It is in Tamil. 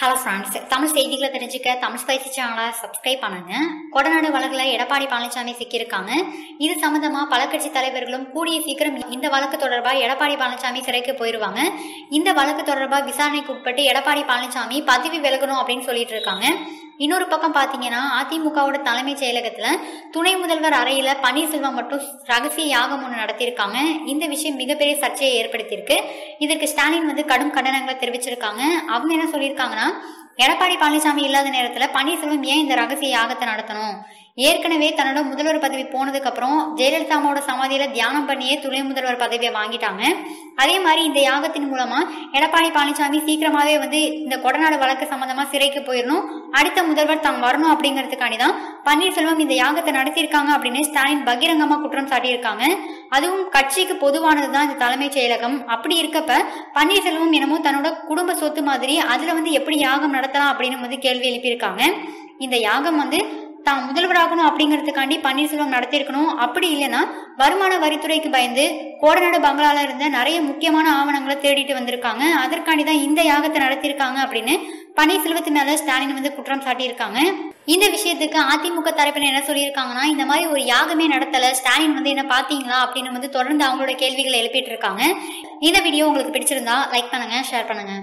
ஹலோ ஃப்ரெண்ட்ஸ் தமிழ் செய்திகளை தெரிஞ்சுக்க தமிழ் ஸ்பைசி சேனலை சப்ஸ்கிரைப் பண்ணுங்க. கொடநாடு வழக்கில் எடப்பாடி பழனிசாமி சிக்கியிருக்காங்க. இது சம்பந்தமா பல கட்சி தலைவர்களும் கூடிய சீக்கிரம் இந்த வழக்கு தொடர்பாக எடப்பாடி பழனிசாமி சிறைக்கு போயிருவாங்க. இந்த வழக்கு தொடர்பாக விசாரணைக்கு உட்பட்டு எடப்பாடி பழனிசாமி பதவி விலகணும் அப்படின்னு சொல்லிட்டு இருக்காங்க. இன்னொரு பக்கம் பார்த்தீங்கன்னா அதிமுகவோட தலைமைச் செயலகத்தில் துணை முதல்வர் அறையில் பன்னீர்செல்வம் மட்டும் ரகசிய யாகம் ஒன்று நடத்தியிருக்காங்க. இந்த விஷயம் மிகப்பெரிய சர்ச்சையை ஏற்படுத்தியிருக்கு. இதற்கு ஸ்டாலின் வந்து கடும் கண்டனங்களை தெரிவிச்சிருக்காங்க. அவங்க என்ன சொல்லியிருக்காங்கன்னா எடப்பாடி பழனிசாமி இல்லாத நேரத்தில் பன்னீர்செல்வம் ஏன் இந்த ரகசிய யாகத்தை நடத்தணும்? ஏற்கனவே தன்னோட முதல்வர் பதவி போனதுக்கு அப்புறம் சமாதியில் சமாதியில தியானம் பண்ணியே துணை முதல்வர் பதவியை வாங்கிட்டாங்க. அதே மாதிரி இந்த யாகத்தின் மூலமா எடப்பாடி பழனிசாமி சீக்கிரமாவே வந்து இந்த கொடநாடு வழக்கு சம்பந்தமா சிறைக்கு போயிடணும் அடுத்த முதல்வர் தாம் வரணும் அப்படிங்கிறதுக்காண்டி தான் பன்னீர்செல்வம் இந்த யாகத்தை நடத்தியிருக்காங்க அப்படின்னு ஸ்டாலின் பகிரங்கமா குற்றம் சாட்டியிருக்காங்க. அதுவும் கட்சிக்கு பொதுவானது தான் இந்த தலைமைச் செயலகம். அப்படி இருக்கப்ப பன்னீர்செல்வம் என்னமோ தன்னோட குடும்ப சொத்து மாதிரி அதுல வந்து எப்படி யாகம் நடத்தலாம் அப்படின்னு வந்து கேள்வி எழுப்பியிருக்காங்க. இந்த யாகம் வந்து தான் முதல்வராகணும் அப்படிங்கிறதுக்காண்டி பன்னீர்செல்வம் நடத்தியிருக்கணும். அப்படி இல்லைன்னா வருமான வரித்துறைக்கு பயந்து கோடநாடு பங்களால இருந்த நிறைய முக்கியமான ஆவணங்களை தேடிட்டு வந்திருக்காங்க. அதற்காண்டி தான் இந்த யாகத்தை நடத்தியிருக்காங்க அப்படின்னு பன்னீர்செல்வத்து மேல ஸ்டாலின் வந்து குற்றம் சாட்டியிருக்காங்க. இந்த விஷயத்துக்கு அதிமுக தரப்பினர் என்ன சொல்லியிருக்காங்கன்னா இந்த மாதிரி ஒரு யாகமே நடத்தல ஸ்டாலின் வந்து என்ன பாத்தீங்களா அப்படின்னு வந்து தொடர்ந்து அவங்களோட கேள்விகளை எழுப்பிட்டு இருக்காங்க. இந்த வீடியோ உங்களுக்கு பிடிச்சிருந்தா லைக் பண்ணுங்க ஷேர் பண்ணுங்க.